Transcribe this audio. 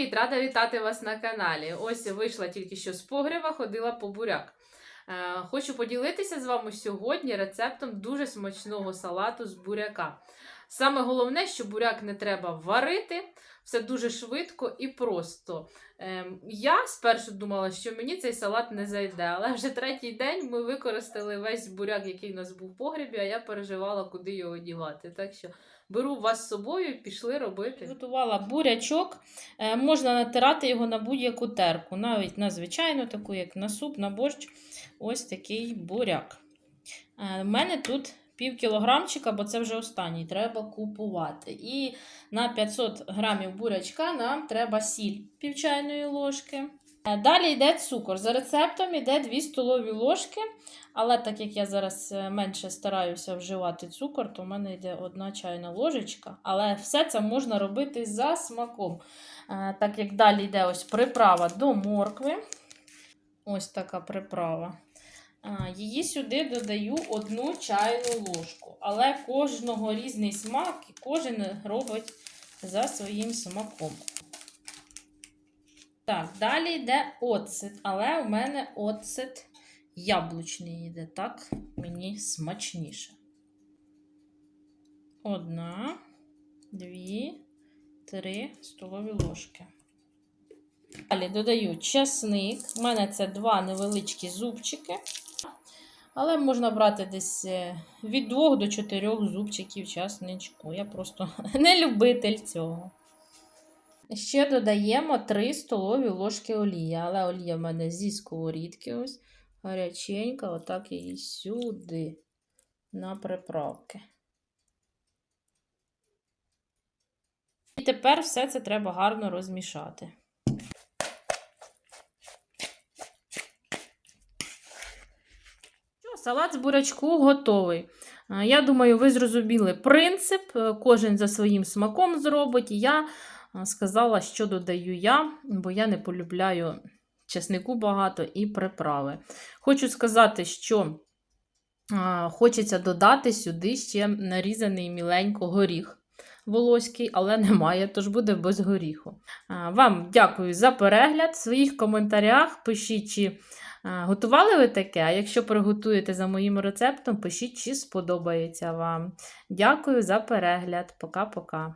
Привіт, рада вітати вас на каналі. Ось вийшла тільки що з погреба, ходила по буряк. Е, Хочу поділитися з вами сьогодні рецептом дуже смачного салату з буряка. Саме головне, що буряк не треба варити, все дуже швидко і просто. Ем, Я спершу думала, що мені цей салат не зайде, але вже третій день ми використали весь буряк, який у нас був в погребі, а я переживала, куди його дівати. Так що беру вас з собою пішли робити. Готувала бурячок. Е, Можна натирати його на будь-яку терку, навіть на звичайну, таку, як на суп, на борщ. Ось такий буряк. У мене тут пів кілограмчика, бо це вже останній, треба купувати. І на 500 грамів бурячка нам треба сіль пів чайної ложки. Е, Далі йде цукор. За рецептом йде 2 столові ложки. Але так як я зараз е, менше стараюся вживати цукор, то в мене йде одна чайна ложечка. Але все це можна робити за смаком. Е, Так як далі йде ось приправа до моркви. Ось така приправа. Її сюди додаю одну чайну ложку. Але кожного різний смак і кожен робить за своїм смаком. Так, далі йде оцет, але у мене оцет яблучний йде, так мені смачніше. Одна, дві, три столові ложки. Далі додаю чесник. У мене це два невеличкі зубчики. Але можна брати десь е, від 2 до 4 зубчиків часничку. Я просто не любитель цього. Ще додаємо 3 столові ложки олії. Але олія в мене зі сковорідки ось гаряченька, отак її сюди на приправки. І тепер все це треба гарно розмішати. Що, Салат з бурячку готовий. Я думаю, ви зрозуміли принцип. е, Кожен за своїм смаком зробить. Я сказала, що додаю я, бо я не полюбляю чеснику багато і приправи. Хочу сказати, що хочеться додати сюди ще нарізаний міленько горіх волоський, але немає, тож буде без горіху. Вам дякую за перегляд. В своїх коментарях пишіть, чи готували ви таке, а якщо приготуєте за моїм рецептом, пишіть, чи сподобається вам. Дякую за перегляд. Пока-пока.